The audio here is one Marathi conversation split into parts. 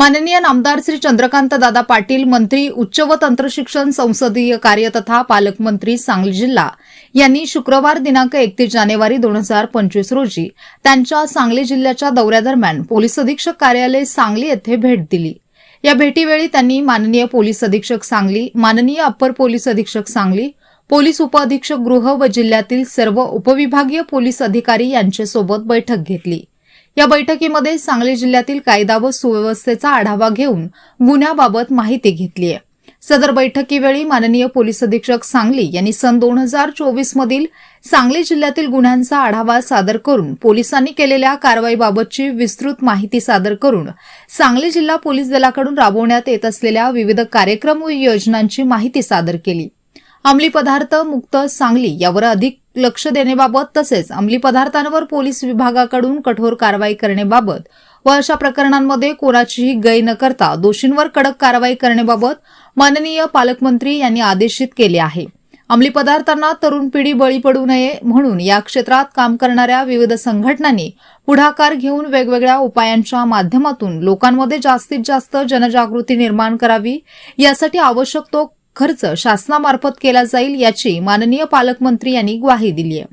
माननीय नामदार श्री चंद्रकांत दादा पाटील मंत्री उच्च व तंत्रशिक्षण संसदीय कार्य तथा पालकमंत्री सांगली जिल्हा यांनी शुक्रवार दिनांक एकतीस जानेवारी दोन हजार पंचवीस रोजी त्यांच्या सांगली जिल्ह्याच्या दौऱ्यादरम्यान पोलीस अधीक्षक कार्यालय सांगली येथे भेट दिली. या भेटीवेळी त्यांनी माननीय पोलीस अधीक्षक सांगली माननीय अप्पर पोलीस अधीक्षक सांगली पोलीस उपअधीक्षक गृह व जिल्ह्यातील सर्व उपविभागीय पोलीस अधिकारी यांच्यासोबत बैठक घेतली. या बैठकीमध्ये सांगली जिल्ह्यातील कायदा व सुव्यवस्थेचा आढावा घेऊन गुन्ह्याबाबत माहिती घेतली आहे. सदर बैठकीवेळी माननीय पोलीस अधीक्षक सांगली यांनी सन दोन हजार चोवीस मधील सांगली जिल्ह्यातील गुन्ह्यांचा आढावा सादर करून पोलिसांनी केलेल्या कारवाईबाबतची विस्तृत माहिती सादर करून सांगली जिल्हा पोलीस दलाकडून राबवण्यात येत असलेल्या विविध कार्यक्रम व योजनांची माहिती सादर केली. अंमली पदार्थ मुक्त सांगली यावर अधिक लक्ष देण्याबाबत तसेच अंमली पदार्थांवर पोलीस विभागाकडून कठोर कारवाई करण्याबाबत व अशा प्रकरणांमध्ये कोणाचीही गय न करता दोषींवर कडक कारवाई करण्याबाबत माननीय पालकमंत्री यांनी आदेशित केले आहे. अंमली पदार्थांना तरुण पिढी बळी पडू नये म्हणून या क्षेत्रात काम करणाऱ्या विविध संघटनांनी पुढाकार घेऊन वेगवेगळ्या उपायांच्या माध्यमातून लोकांमध्ये जास्तीत जास्त जनजागृती निर्माण करावी यासाठी आवश्यक तो खर्च शासनामार्फत केला जाईल याची माननीय पालकमंत्री यांनी ग्वाही दिली आहे.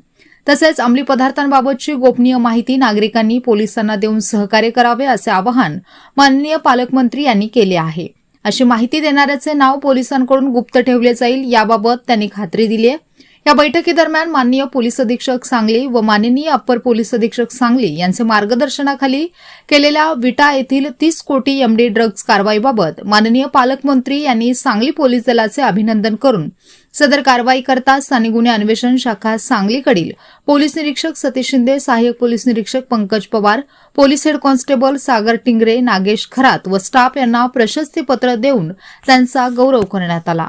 तसेच अंमली पदार्थांबाबतची गोपनीय माहिती नागरिकांनी पोलिसांना देऊन सहकार्य करावे असे आवाहन माननीय पालकमंत्री यांनी केले आहे. अशी माहिती देणाऱ्याचे नाव पोलिसांकडून गुप्त ठेवले जाईल याबाबत त्यांनी खात्री दिली आहे. या बैठकीदरम्यान माननीय पोलीस अधीक्षक सांगली व माननीय अप्पर पोलीस अधीक्षक सांगली यांचे मार्गदर्शनाखाली केलेल्या विटा येथील तीस कोटी एमडी ड्रग्ज कारवाईबाबत माननीय पालकमंत्री यांनी सांगली पोलीस दलाचे अभिनंदन करून सदर कारवाई करता स्थानिक गुन्हे अन्वेषण शाखा सांगलीकडील पोलीस निरीक्षक सतीश शिंदे सहाय्यक पोलीस निरीक्षक Pankaj Pawar police head constable Sagar Tingre Nagesh Kharat व स्टाफ यांना प्रशस्तीपत्र देऊन त्यांचा गौरव करण्यात आला.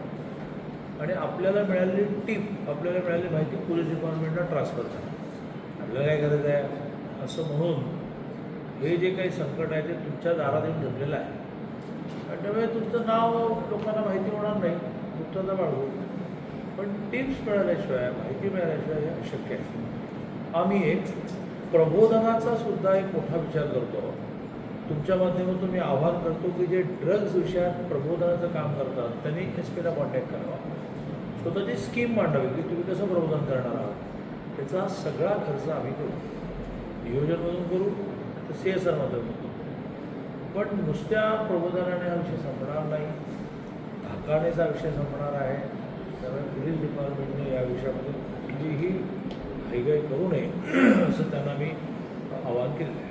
आणि आपल्याला मिळालेली टीप आपल्याला मिळालेली माहिती पोलीस डिपार्टमेंटला ट्रान्सफर झाली आपल्याला काय गरज आहे? असं म्हणून हे जे काही संकट आहे ते तुमच्या दारात येऊन ठेवलेलं आहे. आणि त्यामुळे तुमचं नाव लोकांना माहिती होणार नाही गुप्तता वाढवू. पण टिप्स मिळाल्याशिवाय माहिती मिळाल्याशिवाय हे अशक्य आहे. आम्ही एक प्रबोधनाचा सुद्धा एक मोठा विचार करतो. तुमच्या माध्यमातून मी आवाहन करतो की जे ड्रग्ज विषयात प्रबोधनाचं काम करतात त्यांनी एस पीला कॉन्टॅक्ट करावा. स्वतःची स्कीम मांडावी की तुम्ही कसं प्रबोधन करणार आहात? त्याचा सगळा खर्च आम्ही करू. नियोजनमधून करू तर सी एस आरमधून करू. पण नुसत्या प्रबोधनाने हा विषय संपणार नाही. धाकानेचा विषय संपणार आहे. त्यामुळे पोलीस डिपार्टमेंटने या विषयामध्ये कुठलीही घाईघाई करू नये असं त्यांना मी आवाहन केलेलं आहे.